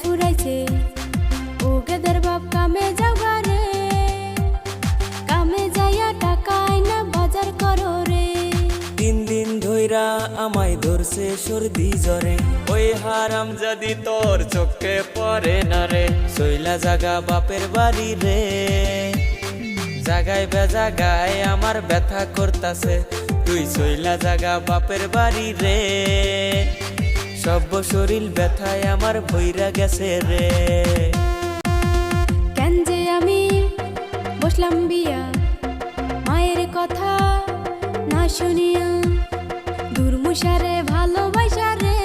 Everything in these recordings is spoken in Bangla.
ফুরাইছে। ও গেদের বাপ কামে যাওয়া রে কামে যাইয়া টাকায় না বাজার করো রে। তিন দিন ধইরা আমায় ধরছে সর্দি জ্বরে। ওই হারাম যদি তোর চোখে পড়ে না রে। শৈলা জাগা বাপের বাড়ি রে। জাগায় বেজাগায় আমার ব্যথা করতাছে। তুই শৈলা জাগা বাপের বাড়ি রে। সব শরীর ব্যথায় আমার ভৈরা গেছে রে। কেন যে আমি বসলাম বিয়া? মায়ের কথা না শুনিয়া দুর্মুষারে ভালোবাসা রে।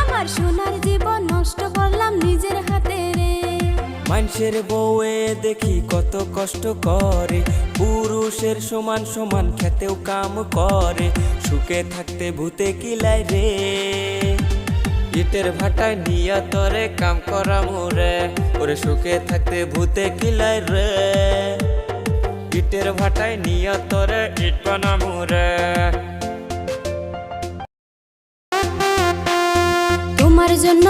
আমার সোনার জীবন নষ্ট করলাম নিজের হাতে রে। মানুষের বউয়ে দেখি কত কষ্ট করে পুরুষের সমান সমান খেতেও কাম করে। সুখে থাকতে ভূতে কিলাই রে? ইটের ভাটায় নিয়া তরে কাম করা মোরে। ওরে সুখে থাকতে ভূতে কিলাই রে? ইটের ভাটায় নিয়া তরে ইট বানা মোরে। তোমার জন্য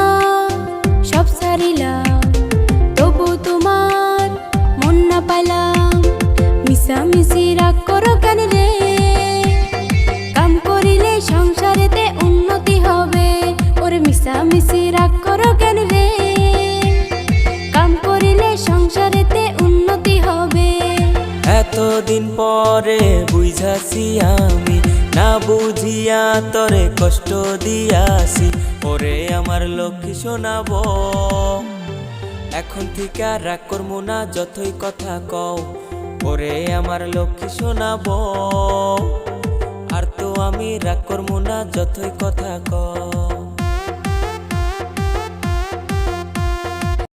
এতদিন পরে বুঝাছি আমি? না বুঝিয়া তরে কষ্ট দিয়াছি। ওরে আমার লক্ষ্মী শোনাব। এখন থেকে রাগ করব না, যতই কথা কও। ওরে আমার লক্ষ্মী শোনাব। আর তো আমি রাগ করব না, যতই কথা কও।